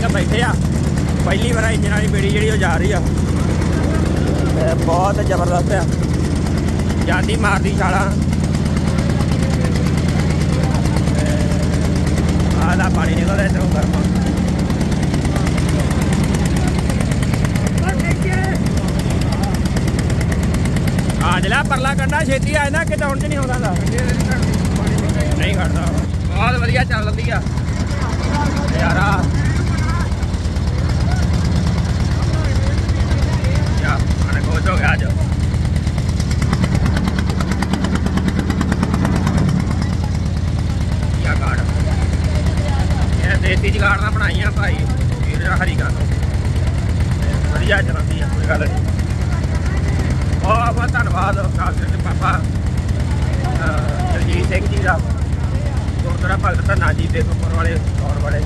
ਸਿੰਘ ਬੈਠੇ ਆ। ਪਹਿਲੀ ਵਾਰ ਇੰਜਨ ਵਾਲੀ ਬੇੜੀ ਜਿਹੜੀ ਉਹ ਜਾ ਰਹੀ ਆ। ਬਹੁਤ ਜ਼ਬਰਦਸਤ ਆ। ਜਾਂਦੀ ਮਾਰਦੀ ਛਾਲਾਂ। ਆਹ ਪਾਣੀ ਨਿਕਲਦਾ ਇੱਧਰੋਂ ਗਰਮ। ਆ ਜਲਾ ਪਰਲਾ ਕੰਡਾ ਛੇਤੀ ਆ ਜਾਂਦਾ, ਕਿਤੇ ਹੁਣ ਚ ਨਹੀਂ ਆਉਂਦਾ ਨਹੀਂ ਖੜਦਾ। ਬਹੁਤ ਵਧੀਆ ਚੱਲਦੀ ਆ ਯਾਰਾ ਯਾ ਅਨੇ ਕੋਚ ਯਾ ਗਾੜ ਇਹ ਦੇਸੀ ਜਗਾੜ ਨਾਲ ਬਣਾਈਆਂ ਭਾਈ। ਵੀਰ ਹਰੀ ਗੱਲ। ਵਧੀਆ ਚੱਲਦੀ ਆ, ਕੋਈ ਗੱਲ ਨਹੀਂ। ਬਹੁਤ ਬਹੁਤ ਧੰਨਵਾਦ ਖਾਲਸੇ ਦੇ ਪਾਪਾ ਜਗਜੀਤ ਸਿੰਘ ਜੀ ਦਾ। ਗੁਰਦੁਆਰਾ ਭਗਤ ਧੰਨਾ ਜੀ ਦੇ ਉੱਪਰ ਵਾਲੇ ਤੌਰ ਵਾਲੇ।